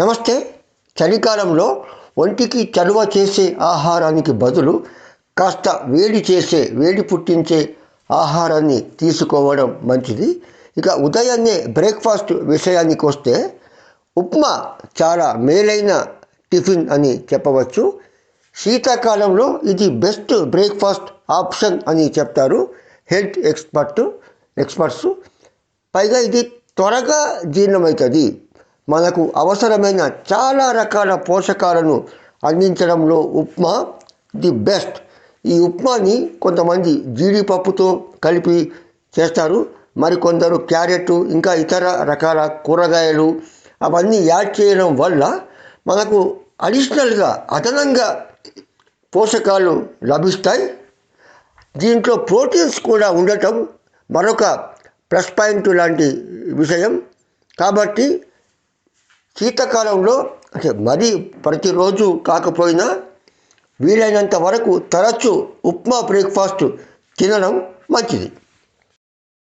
నమస్తే. చలికాలంలో ఒంటికి చలువ చేసే ఆహారానికి బదులు కాస్త వేడి చేసే వేడి పుట్టించే ఆహారాన్ని తీసుకోవడం మంచిది. ఇక ఉదయాన్నే బ్రేక్ఫాస్ట్ విషయానికి వస్తే ఉప్మా చాలా మేలైన టిఫిన్ అని చెప్పవచ్చు. శీతాకాలంలో ఇది బెస్ట్ బ్రేక్ఫాస్ట్ ఆప్షన్ అని చెప్తారు హెల్త్ ఎక్స్పర్ట్ ఎక్స్పర్ట్స్. పైగా ఇది త్వరగా జీర్ణమవుతుంది. మనకు అవసరమైన చాలా రకాల పోషకాలను అందించడంలో ఉప్మా ది బెస్ట్. ఈ ఉప్మాని కొంతమంది జీడిపప్పుతో కలిపి చేస్తారు. మరికొందరు క్యారెట్ ఇంకా ఇతర రకాల కూరగాయలు. అవన్నీ యాడ్ చేయడం వల్ల మనకు అడిషనల్గా అదనంగా పోషకాలు లభిస్తాయి. దీంట్లో ప్రోటీన్స్ కూడా ఉండటం మరొక ప్లస్ పాయింట్ లాంటి విషయం. కాబట్టి శీతాకాలంలో అంటే మరీ ప్రతిరోజు కాకపోయినా వీలైనంత వరకు తరచూ ఉప్మా బ్రేక్ఫాస్ట్ తినడం మంచిది.